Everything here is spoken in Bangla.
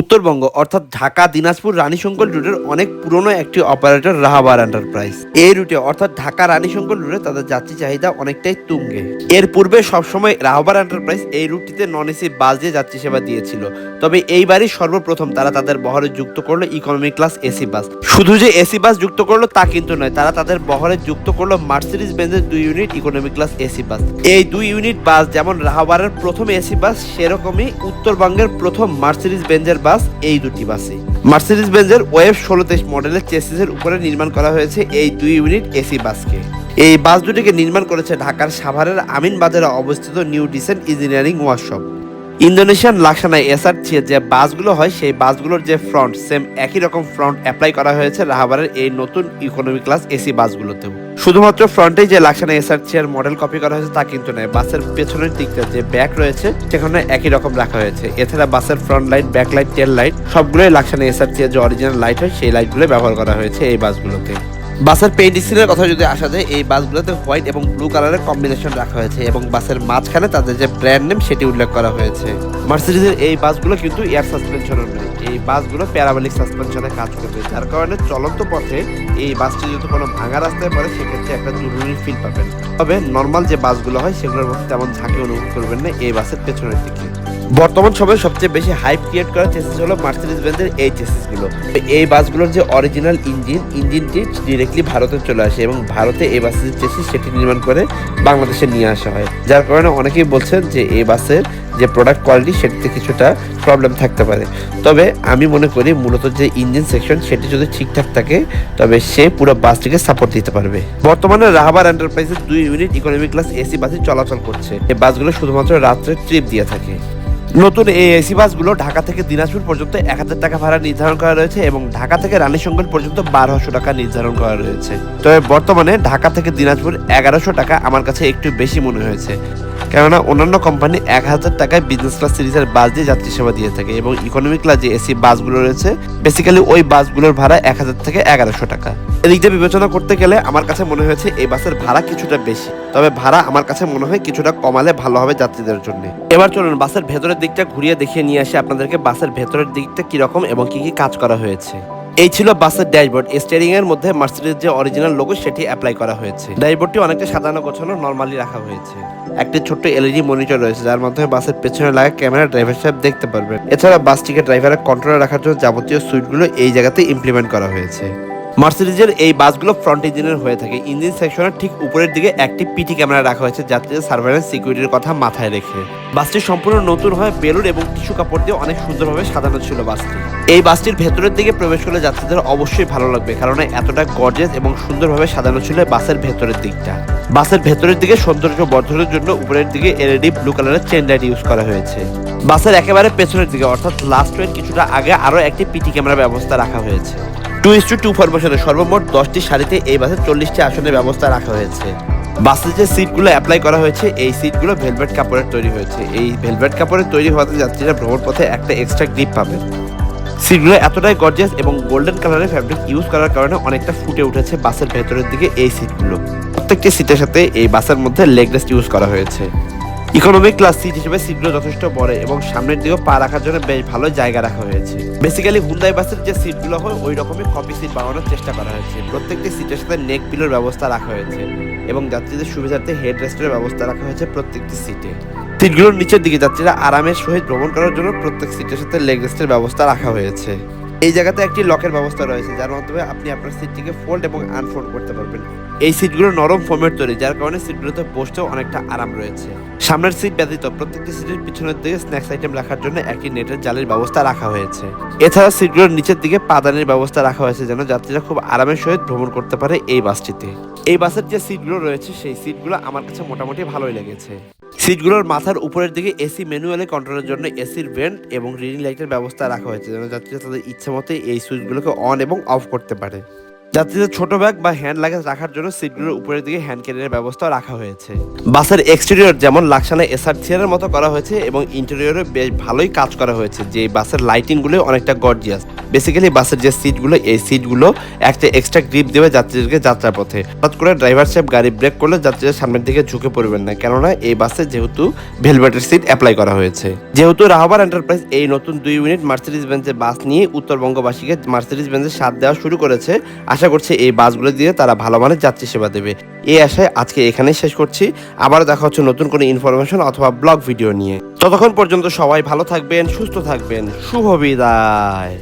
উত্তরবঙ্গ, অর্থাৎ ঢাকা, দিনাজপুর, রানীশঙ্কর রুটের অনেক পুরনো একটি অপারেটর রাহাবার এন্টারপ্রাইজ এই রুটে, অর্থাৎ ঢাকা, রানীশঙ্কর রুটে তাদের যাত্রী চাহিদা অনেকটাই তুঙ্গে। এর পূর্বে সবসময় রাহাবার এন্টারপ্রাইজ এই রুটটিতে নন এসি বাস দিয়ে যাত্রী সেবা দিয়েছিল। তবে এইবারই সর্বপ্রথম তারা তাদের বহরে যুক্ত করল ইকোনমি ক্লাস এসি বাস। শুধু যে এসি বাস যুক্ত করল তা কিন্তু নয়, তারা তাদের বহরে যুক্ত করল মার্সিডিজ বেঞ্জের দুই unit economy class AC bus. এই দুই ইউনিট বাস যেমন রাহাবারের প্রথম এসি বাস, সেরকমই উত্তরবঙ্গের প্রথম মার্সিডিজ বেঞ্জের বাস এই দুটি বাসে মার্সিডিস বেঞ্জের ওয়েব ষোলো তেইশ মডেলের চেসিসের উপরে নির্মাণ করা হয়েছে এই দুই ইউনিট এসি বাসকে। এই বাস দুটিকে নির্মাণ করেছে ঢাকার সাভারের আমিন বাজারে অবস্থিত new decent engineering workshop. Indonesian লাক্সানায় SR যে বাসগুলো হয়, সেই বাসগুলোর যে ফ্রন্ট সেম একই রকম ফ্রন্ট অ্যাপ্লাই করা হয়েছে রাহাবারের এই নতুন ইকোনমি ক্লাস এসি বাসগুলোতেও। শুধুমাত্র ফ্রন্টেই যে Laksana SR chair model copy করা হয়েছে তা কিন্তু নয়, বাসের পেছনের দিকটা যে ব্যাক রয়েছে, সেখানে একই রকম রাখা হয়েছে। এছাড়া বাসের front light back light tail light সবগুলোই লাক্সানা এসআর চেয়ার যে অরিজিনাল লাইট হয়, সেই লাইটগুলো ব্যবহার করা হয়েছে এই বাসগুলোতে। বাসের পেইন্ট স্কিনের কথা যদি আসা যায়, এই বাসগুলোতে হোয়াইট এবং ব্লু কালারের কম্বিনেশন রাখা হয়েছে এবং বাসের মাঝখানে তাদের যে ব্র্যান্ড নেম সেটি উল্লেখ করা হয়েছে। মার্সিডিজের এই বাসগুলো কিন্তু এয়ার সাসপেনশনের নয়, এই বাসগুলো প্যারাবেলিক সাসপেনশনে কাজ করবে, যার কারণে চলন্ত পথে এই বাসটি যদি কোনো ভাঙা রাস্তায় পড়ে, সেক্ষেত্রে একটা জরুরি ফিল পাবেন। তবে নর্মাল যে বাসগুলো হয়, সেগুলোর মধ্যে তেমন ঝাঁকি অনুভব করবেন না এই বাসের পেছনের দিকে। বর্তমান সময়ে সবচেয়ে বেশি হাইপ ক্রিয়েট করা চেসিস হলো মার্সিডিজ বেঞ্জের এই চেসিসগুলো এই বাসগুলোর যে অরিজিনাল ইঞ্জিন ইঞ্জিনটি ডিরেক্টলি ভারতে চলে আসে এবং ভারতে এই বাসের চেসিস সেটি নির্মাণ করে বাংলাদেশে নিয়ে আসা হয়। যার কারণে অনেকেই বলছেন যে এই বাসের যে প্রোডাক্ট কোয়ালিটি সেটিতে কিছুটা প্রবলেম থাকতে পারে। তবে আমি মনে করি মূলত যে ইঞ্জিন সেকশন সেটি যদি ঠিকঠাক থাকে, তবে সে পুরো বাসটিকে সাপোর্ট দিতে পারবে। বর্তমানে রাহাবার এন্টারপ্রাইজের দুই ইউনিট ইকোনমি ক্লাস এসি বাসে চলাচল করছে। এই বাসগুলো শুধুমাত্র রাত্রে ট্রিপ দিয়ে থাকে। নতুন এই এসি বাসগুলো ঢাকা থেকে দিনাজপুর পর্যন্ত এক হাজার টাকা ভাড়া নির্ধারণ করা রয়েছে এবং ঢাকা থেকে রানীশঙ্কর পর্যন্ত বারোশো টাকা নির্ধারণ করা রয়েছে। তবে বর্তমানে ঢাকা থেকে দিনাজপুর এগারোশো টাকা আমার কাছে একটু বেশি মনে হয়েছে। কেননা অন্যান্য কোম্পানি এক হাজার টাকায় বিজনেস ক্লাস সিরিজের বাস দিয়ে যাত্রী সেবা দিয়ে থাকে এবং ইকোনমিক ক্লাস যে এসি বাসগুলো রয়েছে বেসিক্যালি ওই বাসগুলোর ভাড়া এক হাজার থেকে এগারোশো টাকা। এদিক দিয়ে বিবেচনা করতে গেলে আমার কাছে মনে হয়েছে এই বাসের ভাড়া কিছুটা বেশি, তবে ভাড়া আমার কাছে মনে হয় কিছুটা কমালে ভালো হবে যাত্রীদের জন্য। এবার চলুন বাসের ভেতরের দিকটা ঘুরিয়ে দেখিয়ে নিয়ে আসি আপনাদেরকে বাসের ভেতরের দিকটা কীরকম এবং কি কি কাজ করা হয়েছে। এই ছিল বাসের ড্যাশবোর্ড। স্টিয়ারিং এর মধ্যে মার্সিডিজ যে অরিজিনাল লোগো সেটি অ্যাপ্লাই করা হয়েছে। ড্যাশবোর্ডটি অনেকটা সাধারণ গোছানো, নর্মালি রাখা হয়েছে। একটি ছোট্ট এলইডি মনিটর রয়েছে, যার মাধ্যমে বাসের পেছনে লাগা ক্যামেরা ড্রাইভার সাহেব দেখতে পারবেন। এছাড়া বাসটিকে ড্রাইভারের কন্ট্রোলে রাখার জন্য যাবতীয় সুইটগুলো এই জায়গাতে ইমপ্লিমেন্ট করা হয়েছে। মার্সিডিজের এই বাসগুলো ফ্রন্ট ইঞ্জিনের হয়ে থাকে। ইঞ্জিন সেকশনের ঠিক উপরের দিকে একটি পিটি ক্যামেরা রাখা হয়েছে যাত্রীদের সার্ভেলেন্স সিকিউরিটির কথা মাথায় রেখে। বাসটি সম্পূর্ণ নতুন হয়ে বেলুন এবং টিস্যু কাপড় দিয়ে অনেক সুন্দরভাবে সাজানো ছিল বাসটি। এই বাসটির ভেতরের দিকে প্রবেশ করলে যাত্রীদের অবশ্যই ভালো লাগবে, কারণ এতটা গর্জেস এবং সুন্দরভাবে সাজানো ছিল বাসের ভেতরের দিকটা। বাসের ভেতরের দিকে সৌন্দর্য বর্ধনের জন্য উপরের দিকে এলইডি ব্লু কালারের চেন লাইট ইউজ করা হয়েছে। বাসের একেবারে পেছনের দিকে, অর্থাৎ লাস্ট ওয়ের কিছুটা আগে আরও একটি পিটি ক্যামেরা ব্যবস্থা রাখা হয়েছে। টু ইস টু টু ফরমেশনে সর্বমোট দশটি সারিতে এই বাসে চল্লিশটি আসনের ব্যবস্থা রাখা হয়েছে। বাসে যে সিটগুলো অ্যাপ্লাই করা হয়েছে, এই সিটগুলো ভেলভেট কাপড়ের তৈরি হয়েছে। এই ভেলভেট কাপড়ের তৈরি হওয়াতে যাত্রীরা ভ্রমণ পথে একটা এক্সট্রা গ্রিপ পাবে। সিটগুলো এতটাই গর্জিয়াস এবং গোল্ডেন কালারের ফ্যাব্রিক ইউজ করার কারণে অনেকটা ফুটে উঠেছে বাসের ভেতরের দিকে এই সিটগুলো। প্রত্যেকটি সিটের সাথে এই বাসের মধ্যে লেগ রেস্ট ইউজ করা হয়েছে। ইকোনমিক ক্লাস সিট হিসেবে সিটগুলো যথেষ্ট বড় এবং সামনের দিকেও পা রাখার জন্য বেশ ভালো জায়গা রাখা হয়েছে। বেসিক্যালি হুন্দাই বাসের যে সিটগুলো হয় ওই রকমই কপি সিট বানানোর চেষ্টা করা হয়েছে। প্রত্যেকটি সিটের সাথে নেক পিলোর ব্যবস্থা রাখা হয়েছে এবং যাত্রীদের সুবিধার্থে হেড রেস্টের ব্যবস্থা রাখা হয়েছে প্রত্যেকটি সিটে সিটগুলোর নিচের দিকে যাত্রীরা আরামের সহিত ভ্রমণ করার জন্য প্রত্যেক সিটের সাথে লেগ রেস্টের ব্যবস্থা রাখা হয়েছে। এই জায়গাতে একটি লকের ব্যবস্থা রয়েছে, যার মাধ্যমে আপনি আপনার সিটটিকে ফোল্ড এবং আনফোল্ড করতে পারবেন। এই সিটগুলো নরম ফোমের তৈরি, যার কারণে সিটগুলোতে বসতেও অনেকটা আরাম রয়েছে। সামনের সিট ব্যতীত প্রত্যেকটি সিটের পিছনের দিকে স্ন্যাক্স আইটেম রাখার জন্য একটি নেটের জালের ব্যবস্থা রাখা হয়েছে। এছাড়া সিটগুলোর নিচের দিকে পাদানির ব্যবস্থা রাখা হয়েছে, যেন যাত্রীরা খুব আরামের সহিত ভ্রমণ করতে পারে এই বাসটিতে। এই বাসের যে সিটগুলো রয়েছে, সেই সিটগুলো আমার কাছে মোটামুটি ভালোই লেগেছে। সিটগুলোর মাথার উপরের দিকে এসি ম্যানুয়ালি কন্ট্রোলের জন্য এসির ভেন্ট এবং রিডিং লাইটের ব্যবস্থা রাখা হয়েছে, যেন যাত্রীরা তাদের ইচ্ছে মতো এই সুইচগুলোকে অন এবং অফ করতে পারে। যাত্রীদের ছোট ব্যাগ বা হ্যান্ড লাগেজ রাখার জন্য সিটগুলোর উপরের দিকে হ্যান্ড ক্যারিয়ারের ব্যবস্থা রাখা হয়েছে। বাসের এক্সটেরিয়র যেমন লাকসানা এসআর চেয়ারের মতো করা হয়েছে এবং ইন্টেরিয়রে বেশ ভালোই কাজ করা হয়েছে, যে বাসের লাইটিংগুলো অনেকটা গর্জিয়াস বেসিক্যালি বাসের যে সিটগুলো এই সিটগুলো একটা এক্সট্রা গ্রিপ দেবে যাত্রীদেরকে যাত্রার পথে। হঠাৎ করে ড্রাইভার সাহেব গাড়ি ব্রেক করলে যাত্রীদের সামনের দিকে ঝুঁকে পড়বেন না, কেননা এই বাসে যেহেতু ভেলভেটের সিট অ্যাপ্লাই করা হয়েছে। যেহেতু রাহবার এন্টারপ্রাইজ এই নতুন দুই ইউনিট মার্সিডিজ বেঞ্চের বাস নিয়ে উত্তরবঙ্গবাসীকে মার্সিডিজ বেঞ্চের স্বাদ দেওয়া শুরু করেছে আশা করছি এই বাসগুলো দিয়ে তারা ভালো মানের যাত্রী সেবা দেবে। এই আশায় আজকে এখানেই শেষ করছি। আবারও দেখা হচ্ছে নতুন কোনো ইনফরমেশন অথবা ব্লগ ভিডিও নিয়ে। ততক্ষণ পর্যন্ত সবাই ভালো থাকবেন, সুস্থ থাকবেন। শুভ বিদায়।